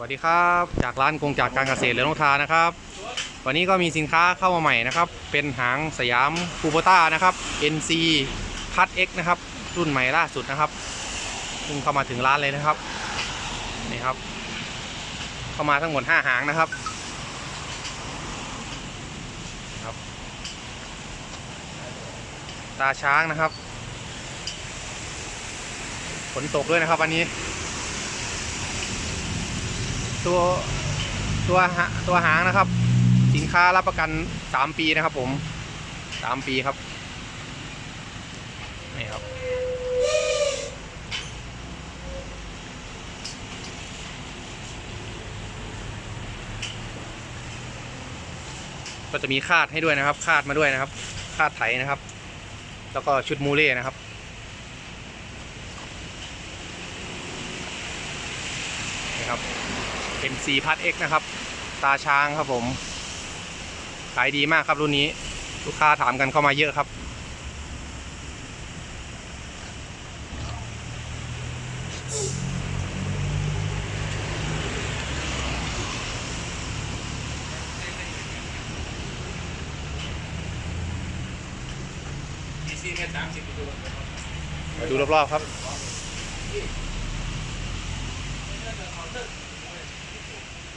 วัสดีครับ จากร้านกงจากการเกษตรและนกทานะครับ วันนี้ก็มีสินค้าเข้ามาใหม่นะครับ เป็นหางสยามคูโบต้านะครับ NC พัด X นะครับ รุ่นใหม่ล่าสุดนะครับเพิ่งเข้ามาถึงร้านเลยนะครับนี่ครับ เข้ามาทั้งหมด 5 หางนะครับครับ ตาช้างนะครับฝนตกด้วยนะครับวันนี้ ตัวตัวหาตัวหางนะครับ สินค้ารับประกัน3ปีนะครับ ผม3ปีครับนี่ครับก็จะมีคาดให้ด้วยนะครับ คาดมาด้วยนะครับ คาดไถนะครับ แล้วก็ชุดมูเล่นะครับนี่ครับ เป็นสีพัด X นะครับ ตาช้างครับผม ขายดีมากครับรุ่นนี้ ลูกค้าถามกันเข้ามาเยอะครับมาดูรอบๆครับ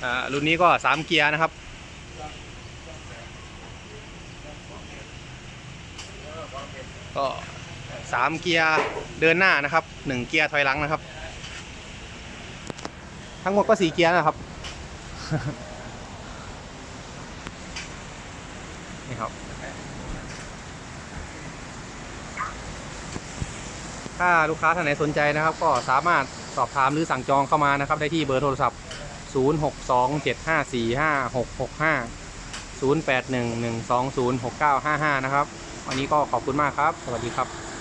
อ่ารุ่นนี้ก็สามเกียร์นะครับก็สามเกียร์เดินหน้านะครับหนึ่งเกียร์ถอยหลังนะครับ ทั้งหมดก็สี่เกียร์นะครับนี่ครับ ถ้าลูกค้าท่านไหนสนใจนะครับ ก็สามารถสอบถามหรือสั่งจองเข้ามานะครับ ได้ที่เบอร์โทรศัพท์ 0627545665 0811206955 นะครับ วันนี้ก็ขอบคุณมากครับ สวัสดีครับ